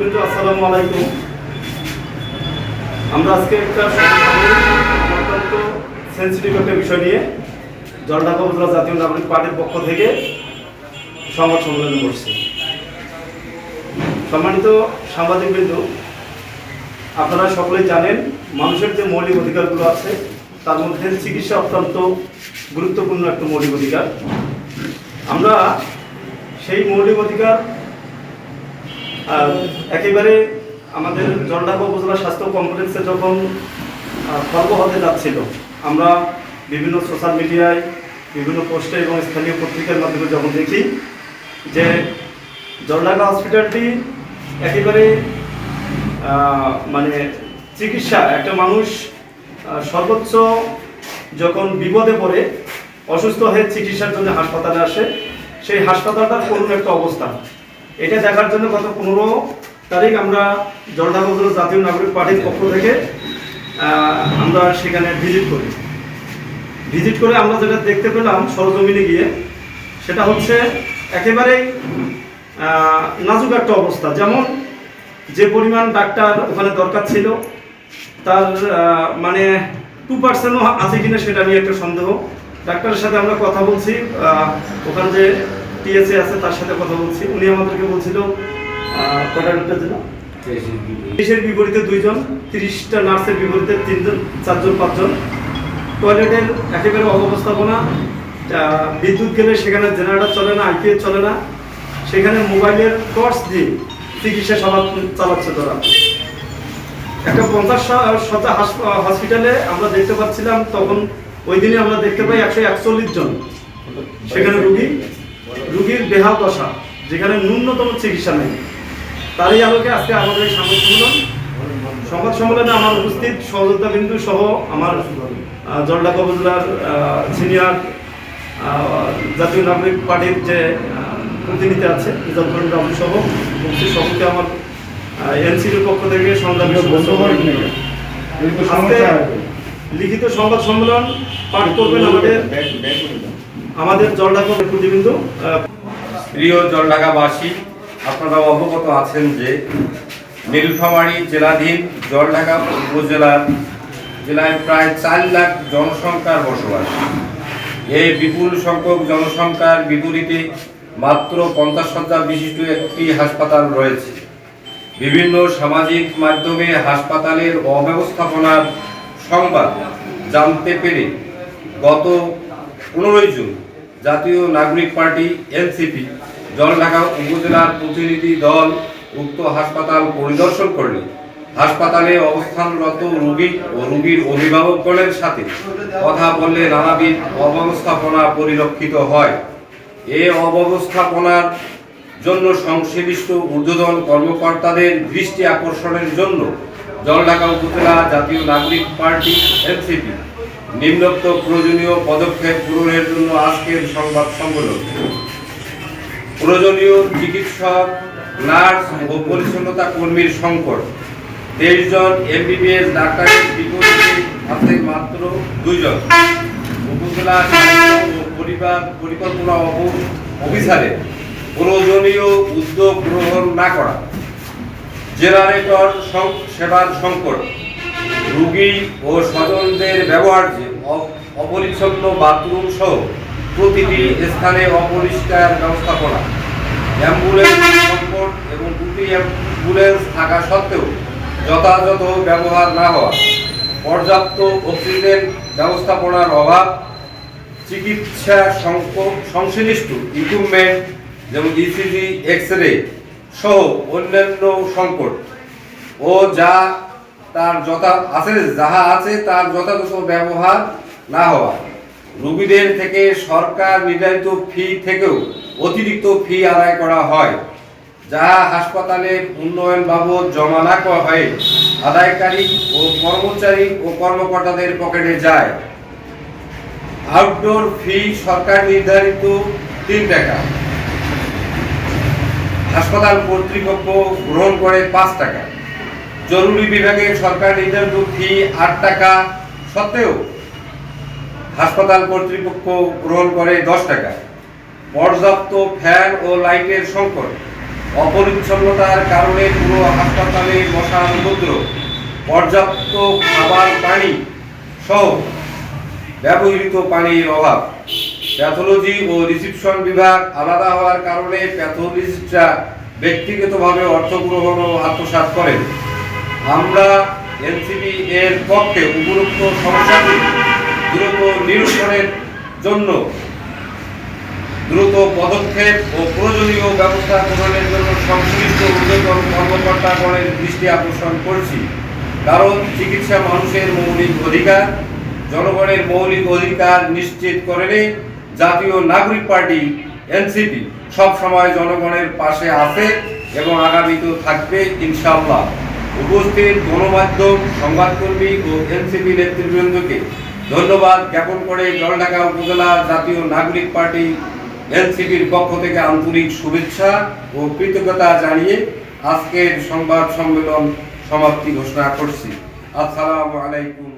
আসসালামু আলাইকুম। আমরা সম্মানিত আপনারা সকলেই জানেন মানুষের যে মৌলিক অধিকারগুলো আছে, তার মধ্যে চিকিৎসা অত্যন্ত গুরুত্বপূর্ণ একটা মৌলিক অধিকার। আমরা সেই মৌলিক অধিকার একেবারে আমাদের জলঢাকা উপজেলা স্বাস্থ্য কমপ্লেক্সে যখন খর্ব হতে যাচ্ছিল, আমরা বিভিন্ন সোশ্যাল মিডিয়ায় বিভিন্ন পোস্টে এবং স্থানীয় পত্রিকার মাধ্যমে যখন দেখি যে জলঢাকা হসপিটালটি একেবারে মানে চিকিৎসা, একটা মানুষ সর্বোচ্চ যখন বিপদে পড়ে, অসুস্থ হয়ে চিকিৎসার জন্য হাসপাতালে আসে, সেই হাসপাতালটার করুণ একটা অবস্থা। এটা দেখার জন্য গত পনেরো তারিখ আমরা জলঢাকা জাতীয় নাগরিক পার্টির পক্ষ থেকে আমরা সেখানে ভিজিট করি। ভিজিট করে আমরা যেটা দেখতে পেলাম সরজমিনে গিয়ে, সেটা হচ্ছে একেবারেই নাজুক একটা অবস্থা। যেমন যে পরিমাণ ডাক্তার ওখানে দরকার ছিল, তার মানে টু পার্সেন্টও আছে কিনা সেটা নিয়ে একটা সন্দেহ। ডাক্তারের সাথে আমরা কথা বলছি ওখানে যে টিএসএ আছে তার সাথে কথা বলছি। উনি আমাদেরকে বলছিল কটা ছিল? তিরিশের বিপরীতে দুইজন তিরিশটা নার্সের বিপরীতে তিনজন চারজন পাঁচজন। টয়লেটের একেবারে অব্যবস্থাপনা বিদ্যুৎ গেলে সেখানে জেনারেটর চলে না আইপিএস চলে না। সেখানে মোবাইলের টর্চ দিয়ে চিকিৎসা সেবা চালাচ্ছে তারা। একটা পঞ্চাশ হাসপ- হসপিটালে আমরা দেখতে পাচ্ছিলাম তখন ওই দিনে আমরা দেখতে পাই একশো একচল্লিশ জন। সেখানে রুগী। রুগীর বেহাল দশা যেখানে ন্যূনতম চিকিৎসা নেই। তারই আলোকে আজকে আমাদের এই সংবাদ সম্মেলন সংবাদ সম্মেলনে আমার উপস্থিত সহযোদ্ধা বিন্দু সহ আমার জলঢাকা উপজেলার সিনিয়র জাতীয় নাগরিক পার্টির যে প্রতিনিধি আছে করেন বাবু সহ উপস্থিত সকলকে আমার এনসিপির পক্ষ থেকে সংগ্রামী। লিখিত সংবাদ সম্মেলন পাঠ করবেন আমাদের আমাদের জলঢাকা প্রতিবিন্দু প্রিয় জলঢাকাবাসী আপনারা অবগত আছেন যে নীলফামারী জেলাধীন জলঢাকা উপজেলার জেলায় প্রায় চার লাখ জনসংখ্যার বসবাস। এই বিপুল সংখ্যক জনসংখ্যার বিপরীতে মাত্র পঞ্চাশ শয্যা বিশিষ্ট একটি হাসপাতাল রয়েছে। বিভিন্ন সামাজিক মাধ্যমে হাসপাতালের অব্যবস্থাপনার সংবাদ জানতে পেরে গত পনেরোই জুন, জাতীয় নাগরিক পার্টি, এনসিপি, জলঢাকা উপজেলার প্রতিনিধি দল উক্ত হাসপাতাল পরিদর্শন করলে হাসপাতালে অবস্থানরত রোগী ও রোগীর অভিভাবকগণের সাথে কথা বললে নানাবিধ অব্যবস্থাপনা পরিলক্ষিত হয়। এ অব্যবস্থাপনার জন্য সংশ্লিষ্ট ঊর্ধ্বতন কর্মকর্তাদের দৃষ্টি আকর্ষণের জন্য জলঢাকা উপজেলা জাতীয় নাগরিক পার্টি, এনসিপি নিম্নোক্ত প্রয়োজনীয় পদক্ষেপ পূরণের জন্য আজকের সংবাদ সম্মেলন। প্রয়োজনীয় চিকিৎসক, নার্স ও পরিচ্ছন্নতা কর্মীর সংকট। তেইশ জন এমবিবিএস ডাক্তারের বিপরীতে আছে মাত্র দুইজন। উপজেলা ও পরিবার পরিকল্পনা অফিসারের প্রয়োজনীয় উদ্যোগ গ্রহণ না করা। জেনারেটর সেবার সংকট। রোগী ও স্বজনদের ব্যবহার্যে অপরিচ্ছন্ন বাথরুম সহ প্রতিটি স্থানে অপরিষ্কার ব্যবস্থাপনা। অ্যাম্বুলেন্স সংকট এবং দুটি অ্যাম্বুলেন্স থাকা সত্ত্বেও যথাযথ ব্যবহার না হওয়া, পর্যাপ্ত অক্সিজেন ব্যবস্থাপনার অভাব, চিকিৎসা সংশ্লিষ্ট ইকুইপমেন্ট যেমন ইসিজি এক্স রে সহ অন্যান্য সংকট। ও যা তার যথা আছে, যাহা আছে তার যথাযথ ব্যবহার না হওয়া। রোগীদের থেকে সরকার নির্ধারিত ফি থেকেও অতিরিক্ত ফি আদায় করা হয়, যাহা হাসপাতালের উন্নয়ন বাবদ জমা না করা হয় আদায়কারী ও কর্মচারী ও কর্মকর্তাদের পকেটে যায়। আউটডোর ফি সরকার নির্ধারিত তিন টাকা। হাসপাতাল কর্তৃপক্ষ গ্রহণ করে পাঁচ টাকা। জরুরি বিভাগে সরকার নির্ধারিত ফি আট টাকা সত্ত্বেও হাসপাতাল কর্তৃপক্ষ গ্রহণ করে দশ টাকা। পর্যাপ্ত ফ্যান ও লাইটের সংকট, অপরিচ্ছন্নতার কারণে পুরো হাসপাতালে মশার উপদ্রব পর্যাপ্ত খাবার পানি সহ ব্যবহৃত পানির অভাব। প্যাথোলজি ও রিসিপশন বিভাগ আলাদা হওয়ার কারণে প্যাথোলজিস্টরা ব্যক্তিগতভাবে অর্থ গ্রহণ ও আত্মসাৎ করেন। আমরা এনসিবি এর পক্ষে উপরোক্ত সমস্যাগুলি দ্রুত নিরসনের জন্য দ্রুত পদক্ষেপ ও প্রয়োজনীয় ব্যবস্থা গ্রহণের জন্য সংশ্লিষ্ট ঊর্ধ্বতন কর্মকর্তাগণের দৃষ্টি আকর্ষণ করছি। কারণ চিকিৎসা মানুষের মৌলিক অধিকার, জনগণের মৌলিক অধিকার নিশ্চিত করেনি জাতীয় নাগরিক পার্টি এনসিপি সব সময় জনগণের পাশে আছে এবং আগামীতেও থাকবে ইনশাআল্লাহ। উপস্থিত গণমাধ্যম, সংবাদকর্মী ও এনসিপি নেতৃবৃন্দকে ধন্যবাদ জ্ঞাপন করে জলঢাকা উপজেলা জাতীয় নাগরিক পার্টি এনসিপির পক্ষ থেকে আন্তরিক শুভেচ্ছা ও কৃতজ্ঞতা জানিয়ে আজকের সংবাদ সম্মেলন সমাপ্তি ঘোষণা করছি। আসসালামু আলাইকুম